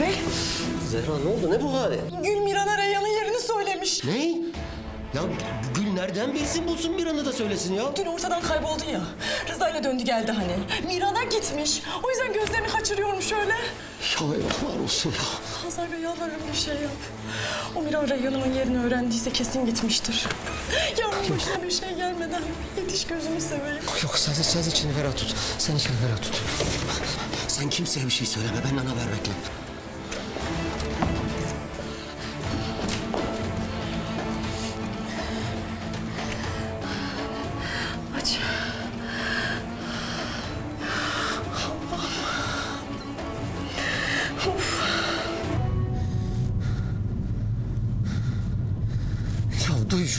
Bey, Zehra ne oldu? Ne bu hali? Gül Miran'a Reyhan'ın yerini söylemiş. Ne? Ya Gül nereden bilsin bulsun bir anı da söylesin ya. Dün ortadan kayboldu ya. Rıza ile döndü geldi hani. Miran'a gitmiş. O yüzden gözlerini kaçırıyormuş öyle. Ya eyvahlar olsun ya. Mazhar Bey yalvarırım bir şey yap. O Miran Reyhan'ın yerini öğrendiyse kesin gitmiştir. Yavrum başına bir şey gelmeden yetiş gözünü seveyim. Yok sen, sen içini ferah tut. Sen içini ferah tut. Sen kimseye bir şey söyleme. Benden haber bekle.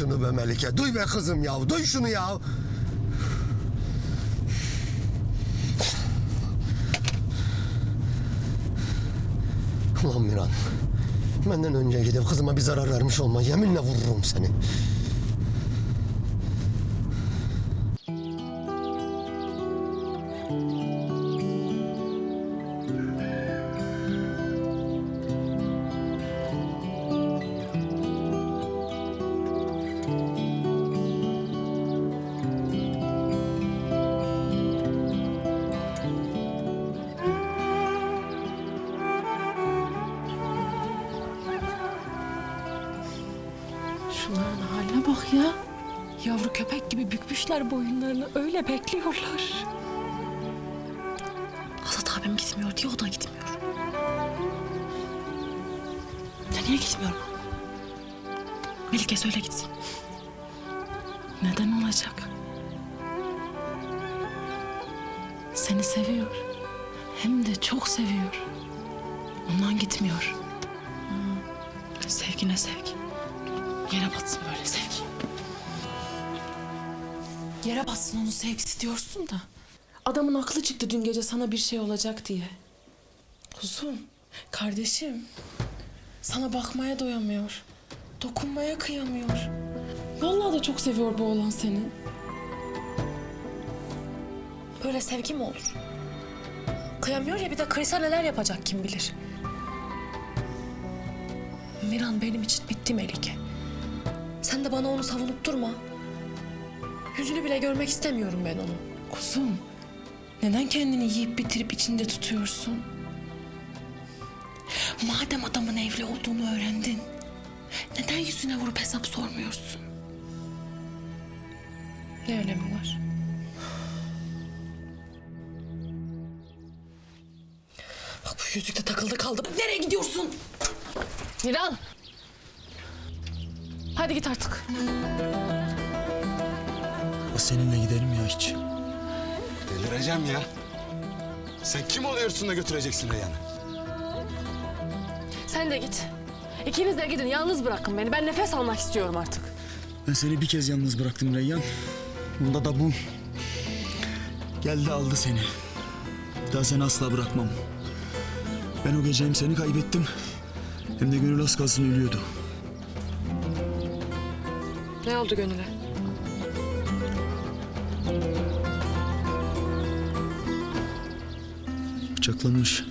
Şunu be Melike. Duy be kızım ya. Duy şunu ya. Ulan Miran. Benden önce gidip kızıma bir zarar vermiş olma. Yeminle vururum seni. Şunların haline bak ya. Yavru köpek gibi bükmüşler boyunlarını. Öyle bekliyorlar. Azat abim gitmiyor diye o da gitmiyor. Ya niye gitmiyorum? Melike söyle gitsin. Neden olacak? Seni seviyor. Hem de çok seviyor. Ondan gitmiyor. Sevgi ne sevgi. Yere batsın böyle sevgi. Yere batsın onun sevgisi diyorsun da. Adamın aklı çıktı dün gece sana bir şey olacak diye. Kuzum, kardeşim. Sana bakmaya doyamıyor. Dokunmaya kıyamıyor. Vallahi da çok seviyor bu oğlan seni. Böyle sevgi mi olur? Kıyamıyor ya bir de kıysa neler yapacak kim bilir. Miran benim için bitti Melike. Sen de bana onu savunup durma. Yüzünü bile görmek istemiyorum ben onun. Kuzum, neden kendini yiyip bitirip içinde tutuyorsun? Madem adamın evli olduğunu öğrendin, neden yüzüne vurup hesap sormuyorsun? Ne önemi var? Bak bu yüzük de takıldı kaldı. Nereye gidiyorsun? Miran! Hadi git artık. Seninle gidelim ya hiç. Delireceğim ya. Sen kim oluyorsun da götüreceksin Reyhan'ı? Sen de git. İkiniz de gidin. Yalnız bırakın beni. Ben nefes almak istiyorum artık. Ben seni bir kez yalnız bıraktım Reyyan. Bunda da bu. Geldi aldı seni. Bir Daha seni asla bırakmam. Ben o gece hem seni kaybettim hem de gönül az kalsın ölüyordu. Ne oldu Gönül'e? Bıçaklamış.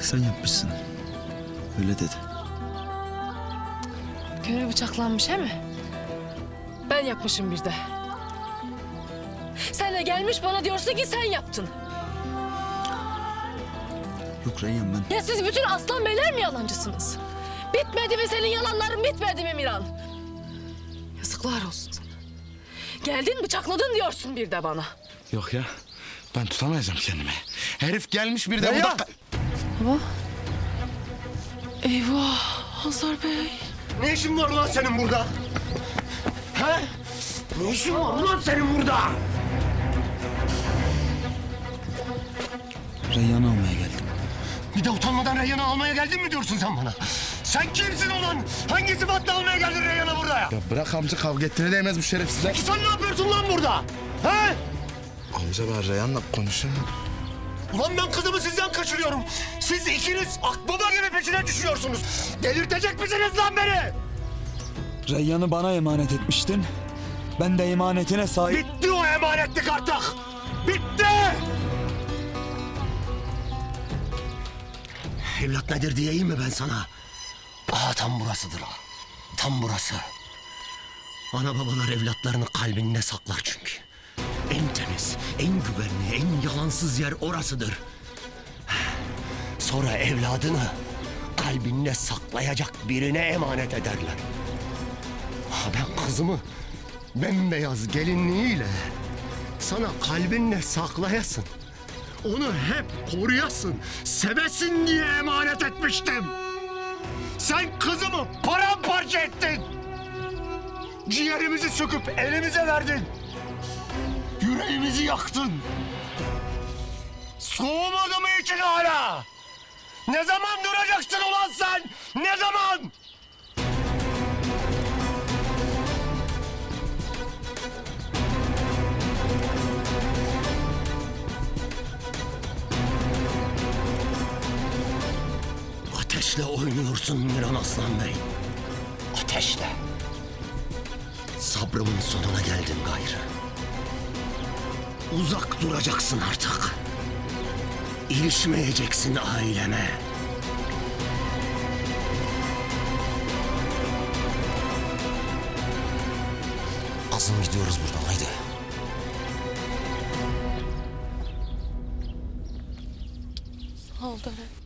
Sen yapmışsın. Öyle dedi. Gönül bıçaklanmış he mi? Ben yapmışım bir de. Sen de gelmiş bana diyorsun ki sen yaptın. Yok Reyyan ben Ya siz bütün aslan beyler mi yalancısınız? Bitmedi mi senin yalanların bitmedi mi Miran? Yazıklar olsun sana. Geldin bıçakladın diyorsun bir de bana. Yok ya. Ben tutamayacağım kendimi. Herif gelmiş bir de bu Reyhan! da... Eyvah Hazar Bey. Ne işin var lan senin burada? He? Ne işin var lan senin burada? Reyyan'ı almaya geldim. Bir de utanmadan Reyhan'ı almaya geldin mi diyorsun sen bana? Sen kimsin ulan? Hangi sıfatla almaya geldin Reyhan'ı buraya? Ya bırak amca kavga ettiğine değmez bu şerefsizler. Sen ne yapıyorsun lan burada? He? Amca ben Reyhan'la konuşayım. Ulan ben kızımı sizden kaçırıyorum. Siz ikiniz akbaba gibi peşine düşüyorsunuz. Delirtecek misiniz lan beni? Reyyan'ı bana emanet etmiştin. Ben de emanetine sahip... Bitti o emanetlik artık. Bitti. Evlat nedir diyeyim mi ben sana? Aa tam burasıdır ha. Tam burası. Ana babalar evlatlarını kalbinde saklar çünkü. En temiz, en güvenli, en yalansız yer orasıdır. Sonra evladını kalbinde saklayacak birine emanet ederler. Ha ben kızımı bembeyaz gelinliğiyle sana kalbinde saklayasın. Onu hep koruyasın, sevesin diye emanet etmiştim. Sen kızımı paramparça ettin. Ciğerimizi söküp elimize verdin. Yüreğimizi yaktın. Soğumadı mı için hala? Ne zaman duracaksın ulan sen? Ne zaman? Ateşle oynuyorsun Miran Aslan Bey. Ateşle. Sabrımın sonuna geldim gayrı. Uzak duracaksın artık. İlişmeyeceksin aileme. Azım gidiyoruz buradan haydi. Sağ ol dede.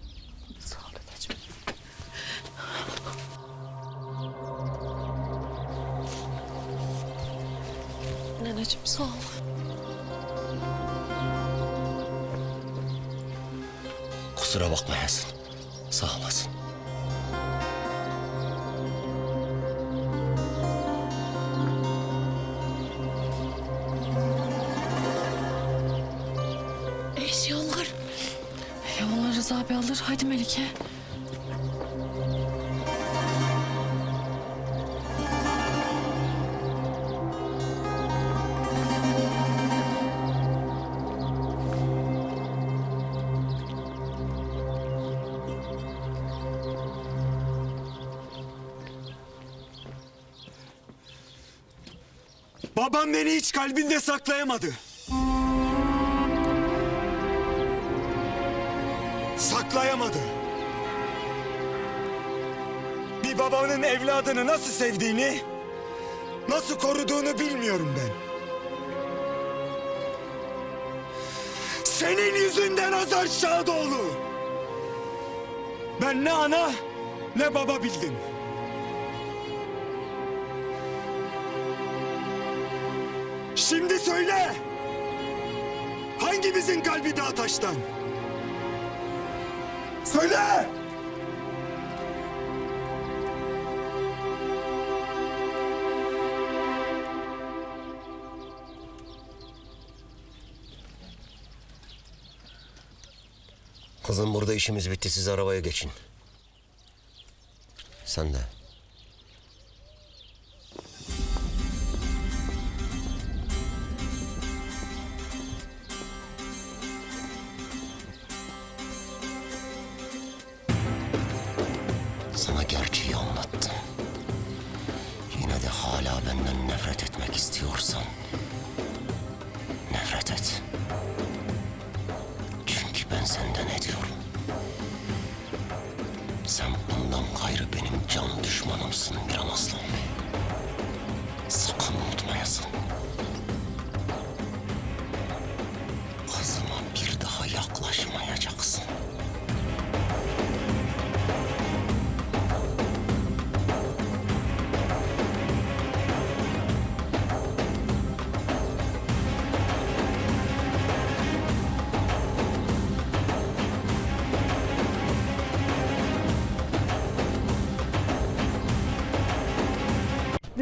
Neneciğim sağ ol. Kusura bakmayasın. Sağ olasın. Eşyalar. Ya onlar Rıza abi alır. Haydi Melike. Babam beni hiç kalbinde saklayamadı. Saklayamadı. Bir babanın evladını nasıl sevdiğini, nasıl koruduğunu bilmiyorum ben. Senin yüzünden Azar Şadoğlu. Ben ne ana ne baba bildim. Şimdi söyle. Hangimizin kalbi daha taştan? Söyle! Kızım burada işimiz bitti. Siz arabaya geçin. Sen de. Gerçeği anlattım. Yine de hala benden nefret etmek istiyorsan nefret et. Çünkü ben senden ediyorum. Sen bundan gayrı benim can düşmanımsın Miran Aslan. Sakın unutmayasın.